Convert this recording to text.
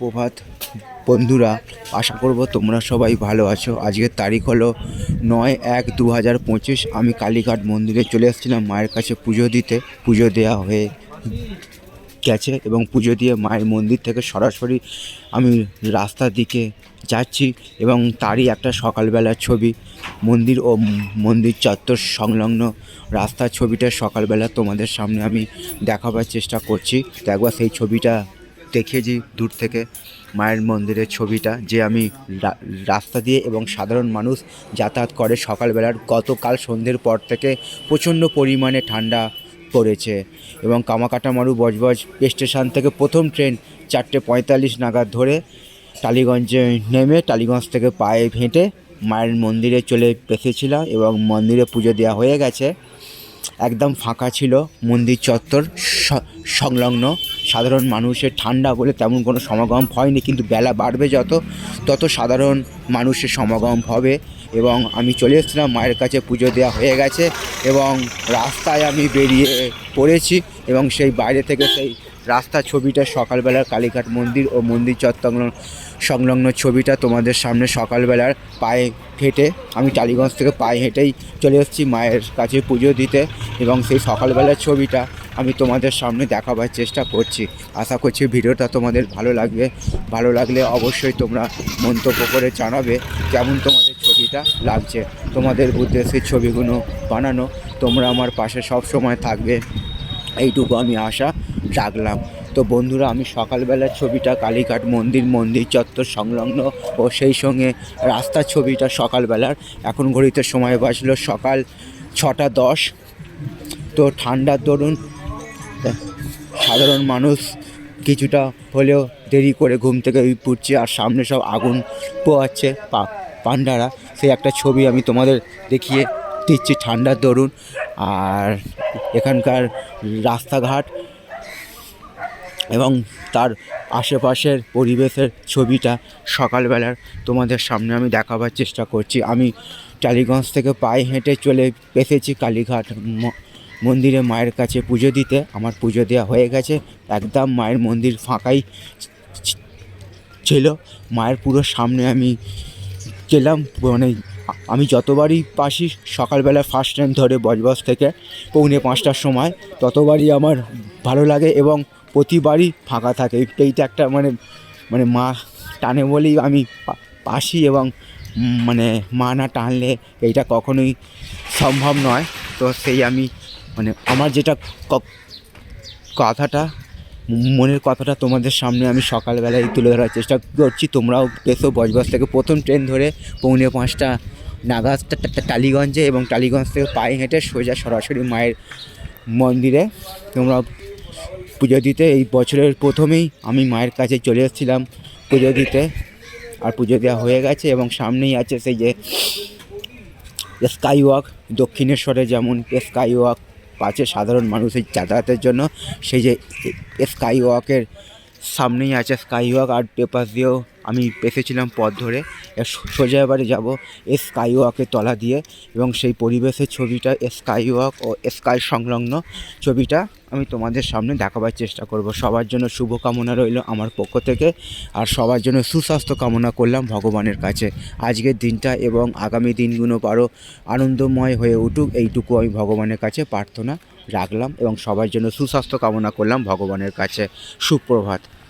প্রভাত বন্ধুরা, আশা করব তোমরা সবাই ভালো আছো। আজকের তারিখ হলো নয় এক দু হাজার পঁচিশ। আমি কালীঘাট মন্দিরে চলে এসেছিলাম মায়ের কাছে পুজো দিতে। পুজো দেওয়া হয়ে গেছে এবং পুজো দিয়ে মায়ের মন্দির থেকে সরাসরি আমি রাস্তার দিকে যাচ্ছি এবং তারই একটা সকালবেলার ছবি। মন্দির ও মন্দির চত্বর সংলগ্ন রাস্তার ছবিটা সকালবেলা তোমাদের সামনে আমি দেখাবার চেষ্টা করছি। তো একবার সেই ছবিটা দেখেছি দূর থেকে। মায়ের মন্দিরের ছবিটা যে আমি রাস্তা দিয়ে এবং সাধারণ মানুষ যাতায়াত করে সকালবেলার, গতকাল সন্ধ্যের পর থেকে প্রচণ্ড পরিমাণে ঠান্ডা পড়েছে এবং কামাকাটামারু বজবজ স্টেশন থেকে প্রথম ট্রেন চারটে পঁয়তাল্লিশ নাগাদ ধরে টালিগঞ্জে নেমে টালিগঞ্জ থেকে পায়ে হেঁটে মায়ের মন্দিরে চলে এসেছিলাম এবং মন্দিরে পুজো দেওয়া হয়ে গেছে। একদম ফাঁকা ছিল মন্দির চত্বর সংলগ্ন। সাধারণ মানুষের ঠান্ডা বলে তেমন কোনো সমাগম হয়নি, কিন্তু বেলা বাড়বে যত, তত সাধারণ মানুষের সমাগম হবে। এবং আমি চলে এসেছিলাম, মায়ের কাছে পুজো দেওয়া হয়ে গেছে এবং রাস্তায় আমি বেরিয়ে পড়েছি এবং সেই বাইরে থেকে সেই রাস্তার ছবিটা, সকালবেলার কালীঘাট মন্দির ও মন্দির চত্বর সংলগ্ন ছবিটা তোমাদের সামনে সকালবেলার পায়ে হেঁটে, আমি টালিগঞ্জ থেকে পায়ে হেঁটেই চলে এসেছি মায়ের কাছে পুজো দিতে। এবং সেই সকালবেলার ছবিটা আমি তোমাদের সামনে দেখাবার চেষ্টা করছি। আশা করছি ভিডিওটা তোমাদের ভালো লাগবে। ভালো লাগলে অবশ্যই তোমরা মন্তব্য করে জানাবে কেমন তোমাদের ছবিটা লাগছে। তোমাদের উদ্দেশ্যে ছবিগুলো বানানো। তোমরা আমার পাশে সব সময় থাকবে। এইটুকু আমি আশা রাখলাম। তো বন্ধুরা, আমি সকালবেলার ছবিটা কালীঘাট মন্দির মন্দির চত্বর সংলগ্ন ও সেই সঙ্গে রাস্তার ছবিটা সকালবেলার। এখন ঘড়িতে সময় বাজলো সকাল ছটা দশ। তো ঠান্ডার দরুন সাধারণ মানুষ কিছুটা হলেও দেরি করে ঘুম থেকে উঠছে আর সামনে সব আগুন পোয়াচ্ছে পা, পান্ডারা। সেই একটা ছবি আমি তোমাদের দেখিয়ে দিচ্ছি, ঠান্ডার দরুন। আর এখানকার রাস্তাঘাট এবং তার আশেপাশের পরিবেশের ছবিটা সকালবেলার তোমাদের সামনে আমি দেখাবার চেষ্টা করছি। আমি টালিগঞ্জ থেকে পায়ে হেঁটে চলে এসেছি কালীঘাট মন্দিরে মায়ের কাছে পুজো দিতে। আমার পুজো দেওয়া হয়ে গেছে। একদম মায়ের মন্দির ফাঁকাই ছিল। মায়ের পুরো সামনে আমি গেলাম। মানে আমি যতবারই পাশি, সকালবেলা ফার্স্ট টাইম ধরে বজবজ থেকে পৌনে পাঁচটার সময়, ততবারই আমার ভালো লাগে এবং প্রতিবারই ফাঁকা থাকে। এইটা একটা মানে মানে মা টানে বলেই আমি পা- পাসি এবং মানে মা না টানলে এইটা কখনোই সম্ভব নয়। তো সেই আমি মানে আমার যেটা কথাটা, মনের কথাটা তোমাদের সামনে আমি সকালবেলায় তুলে ধরার চেষ্টা করছি। তোমরাও এসো বজবজ থেকে প্রথম ট্রেন ধরে পৌনে পাঁচটা টা- টালিগঞ্জে এবং টালিগঞ্জ থেকে পায়ে হেঁটে সোজা সরাসরি মায়ের মন্দিরে। তোমরা পুজো দিতে, এই বছরের প্রথমেই আমি মায়ের কাছে চলে এসেছিলাম পুজো দিতে। আর পুজো দেওয়া হয়ে গেছে এবং সামনেই আছে সেই যে স্কাই ওয়াক দক্ষিণেশ্বরে যেমন স্কাই ওয়াক আছে সাধারণ মানুষের যাতায়াতের জন্য। সেই যে স্কাই ওয়াকের সামনেই আছে স্কাই ওয়াক আর পেপার দিয়েও আমি এসেছিলাম পথ ধরে। এ সোজা এবারে যাব স্কাই ওয়াকের তলা দিয়ে এবং সেই পরিবেশের ছবিটা স্কাই ওয়াক ও স্কাই সংলগ্ন ছবিটা আমি তোমাদের সামনে দেখাবার চেষ্টা করব। সবার জন্য শুভকামনা রইল আমার পক্ষ থেকে আর সবার জন্য সুস্বাস্থ্য কামনা করলাম ভগবানের কাছে। আজকের দিনটা এবং আগামী দিনগুলো আরও আনন্দময় হয়ে উঠুক, এইটুকু আমি ভগবানের কাছে প্রার্থনা রাখলাম এবং সবার জন্য সুস্বাস্থ্য কামনা করলাম ভগবানের কাছে। সুপ্রভাত।